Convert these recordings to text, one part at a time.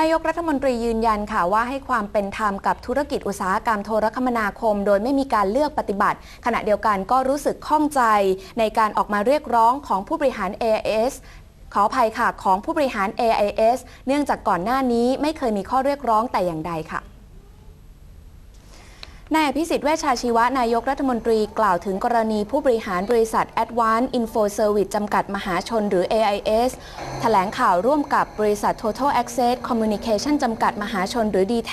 นายกรัฐมนตรียืนยันค่ะว่าให้ความเป็นธรรมกับธุรกิจอุตสาหกรรมโทรคมนาคม โดยไม่มีการเลือกปฏิบัติ ขณะเดียวกันก็รู้สึกข้องใจ ในการออกมาเรียกร้องของผู้บริหาร AIS ขออภัยค่ะของผู้บริหาร AIS เนื่องจากก่อนหน้านี้ไม่เคยมีข้อเรียกร้องแต่อย่างใดค่ะ นายอภิสิทธิ์เวชชาชีวะนายกรัฐมนตรีกล่าวถึงกรณีผู้บริหารบริษัท Advanced Info Service จำกัดมหาชนหรือ AIS แถลงข่าวร่วมกับบริษัท Total Access Communication จำกัดมหาชนหรือ d t แท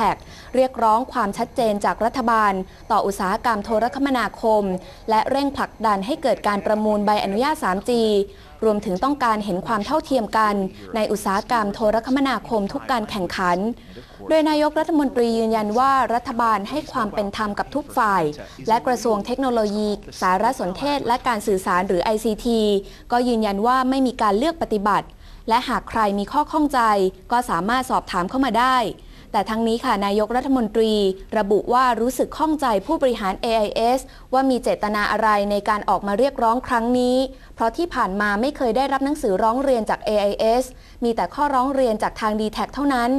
เรียกร้องความชัดเจนจากรัฐบาล ต่ออุตสาหกรรมโทรคมนาคม และเร่งผลักดันให้เกิดการประมูลใบอนุญาต 3G รวมถึงต้องการเห็นความเท่าเทียมกัน ในอุตสาหกรรมโทรคมนาคมทุกการแข่งขัน โดยนายกรัฐมนตรียืนยันว่ารัฐบาลให้ความเป็นธรรมกับทุกฝ่าย และกระทรวงเทคโนโลยี สารสนเทศ และการสื่อสารหรือ ICT ก็ยืนยันว่าไม่มีการเลือกปฏิบัติ และหากใครมีข้อข้องใจ ก็สามารถสอบถามเข้ามาได้ แต่ทั้งนี้ค่ะนายกรัฐมนตรีระบุว่ารู้สึกข้องใจผู้บริหาร AIS ว่ามีเจตนาอะไรในการออกมาเรียกร้องครั้งนี้ เพราะที่ผ่านมาไม่เคยได้รับหนังสือร้องเรียนจาก AIS มีแต่ข้อร้องเรียนจากทาง d t แทเท่านั้น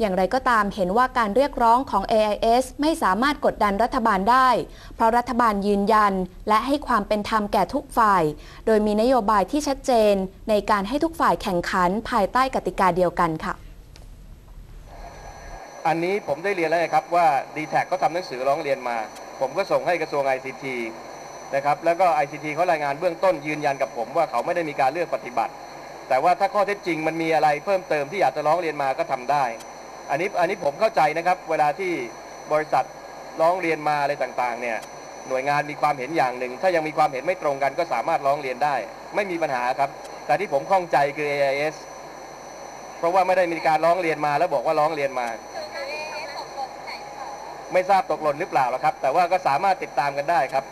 อย่างไรก็ตามเห็นว่าการเรียกร้องของ AIS ไม่สามารถกดดันรัฐบาลได้ เพราะรัฐบาลยืนยัน และให้ความเป็นธรรมแก่ทุกฝ่าย โดยมีนโยบายที่ชัดเจน ในการให้ทุกฝ่ายแข่งขันภายใต้กติกาเดียวกันค่ะ อันนี้ผมได้เรียนแล้วนะครับว่า d t แท็ก็ทำหนังสือร้องเรียนมา ผมก็ส่งให้กระทรวง ICT นะครับแล้วก็ ICT เขารายงานเบื้องต้นยืนยันกับผมว่าเขาไม่ได้มีการเลือกปฏิบัติ แต่ว่าถ้าข้อเท็จจริงมันมีอะไรเพิ่มเติมที่อยากจะร้องเรียนมาก็ทำได้ อันนี้อันนี้ผมเข้าใจนะครับเวลาที่บริษัทร้องเรียนมาอะไรต่างๆเนี่ยหน่วยงานมีความเห็นอย่างหนึ่ง ถ้ายังมีความเห็นไม่ตรงกันก็สามารถร้องเรียนได้ ไม่มีปัญหาครับ แต่ที่ผมข้องใจคือ AIS เพราะว่าไม่ได้มีการร้องเรียนมาแล้วบอกว่าร้องเรียนมา ไม่ทราบตกหล่นหรือเปล่าหรอกครับ แต่ว่าก็สามารถติดตามกันได้ครับ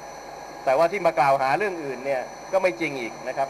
แต่ว่าที่มากล่าวหาเรื่องอื่นเนี่ยก็ไม่จริงอีกนะครับ